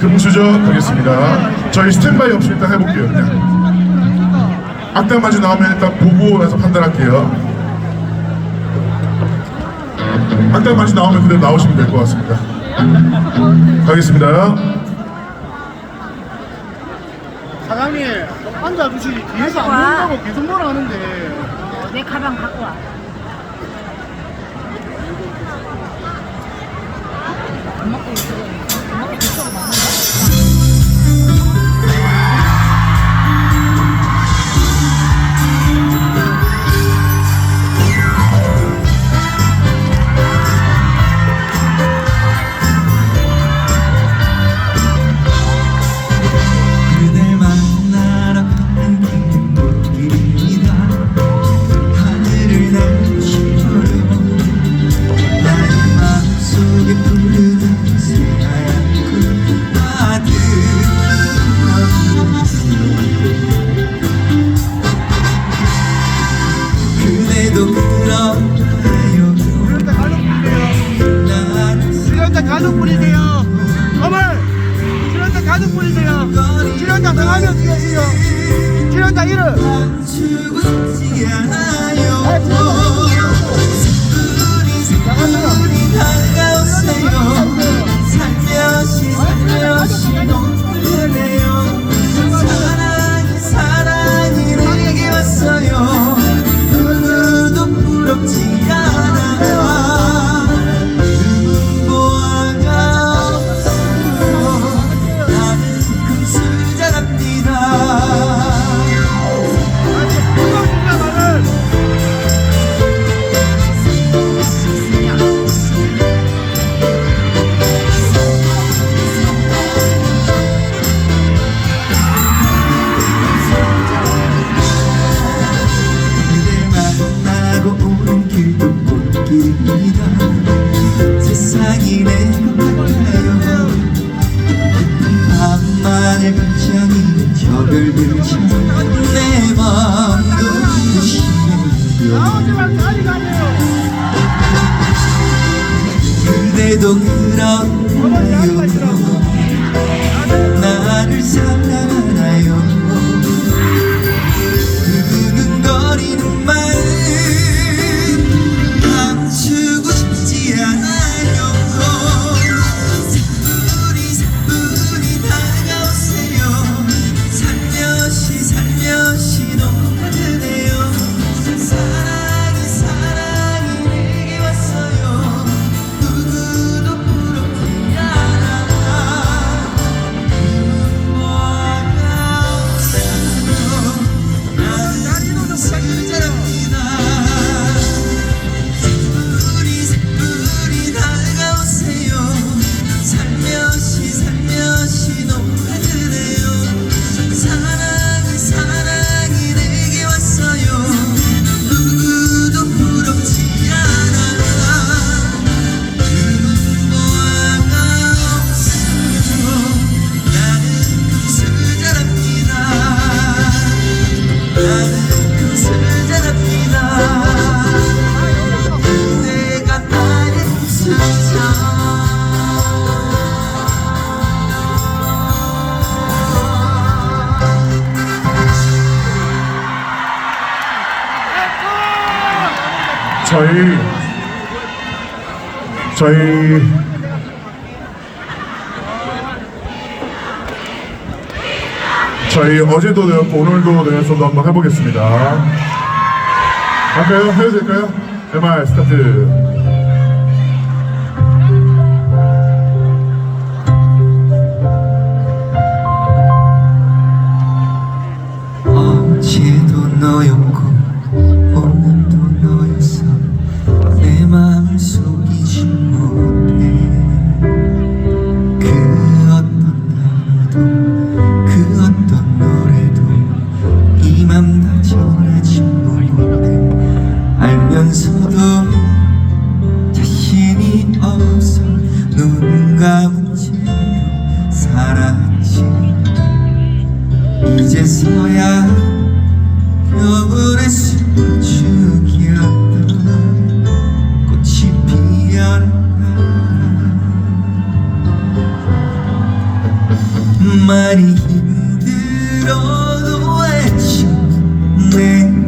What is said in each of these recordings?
금수저 가겠습니다. 저희 스탠바이 없이 일단 해볼게요. 그냥. 악단 마주 나오면 일단 보고 나서 판단할게요. 악단 마주 나오면 그대로 나오시면 될 것 같습니다. 가겠습니다. 사장님, 앉아주시지. 뒤에서 갖고 안 보고 계속 뭐라 하는데. 내 가방 갖고 와. 안 먹고 있어. 출연자 1호 출연자 1호 들들지 저희 저희 저희 어제도 내었고 오늘도 내었어도 한번 해보겠습니다. 할까요? 해도 될까요? MR 스타트. 감정처럼 살았지 이제서야 겨울의 숨죽이었던 꽃이 피었다 많이 힘들어도 외쳐 내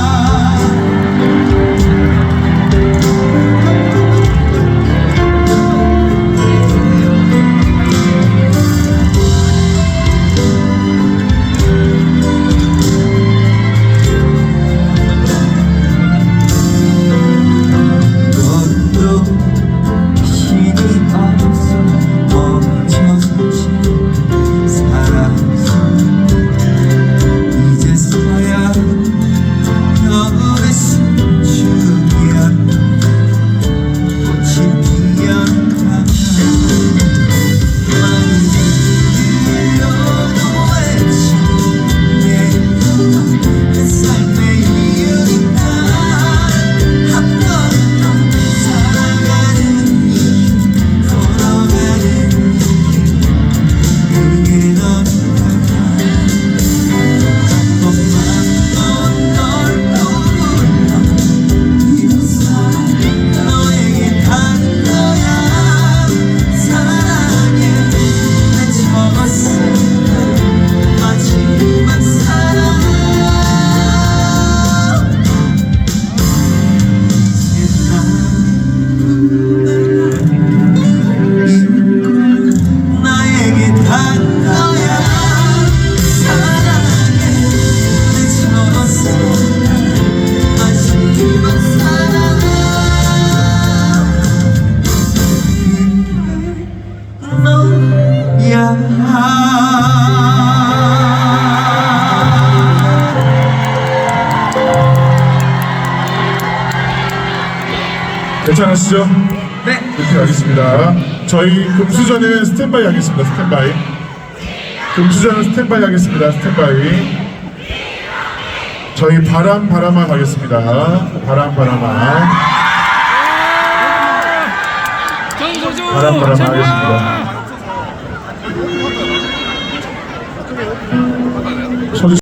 괜찮으시죠? 네. 이렇게 하겠습니다. 저희 금수저는 스탠바이 하겠습니다. 스탠바이. 금수저는 스탠바이 하겠습니다. 스탠바이. 저희 바람 바람아 가겠습니다. 바람 바람아. 아! 바람 바람아 하겠습니다.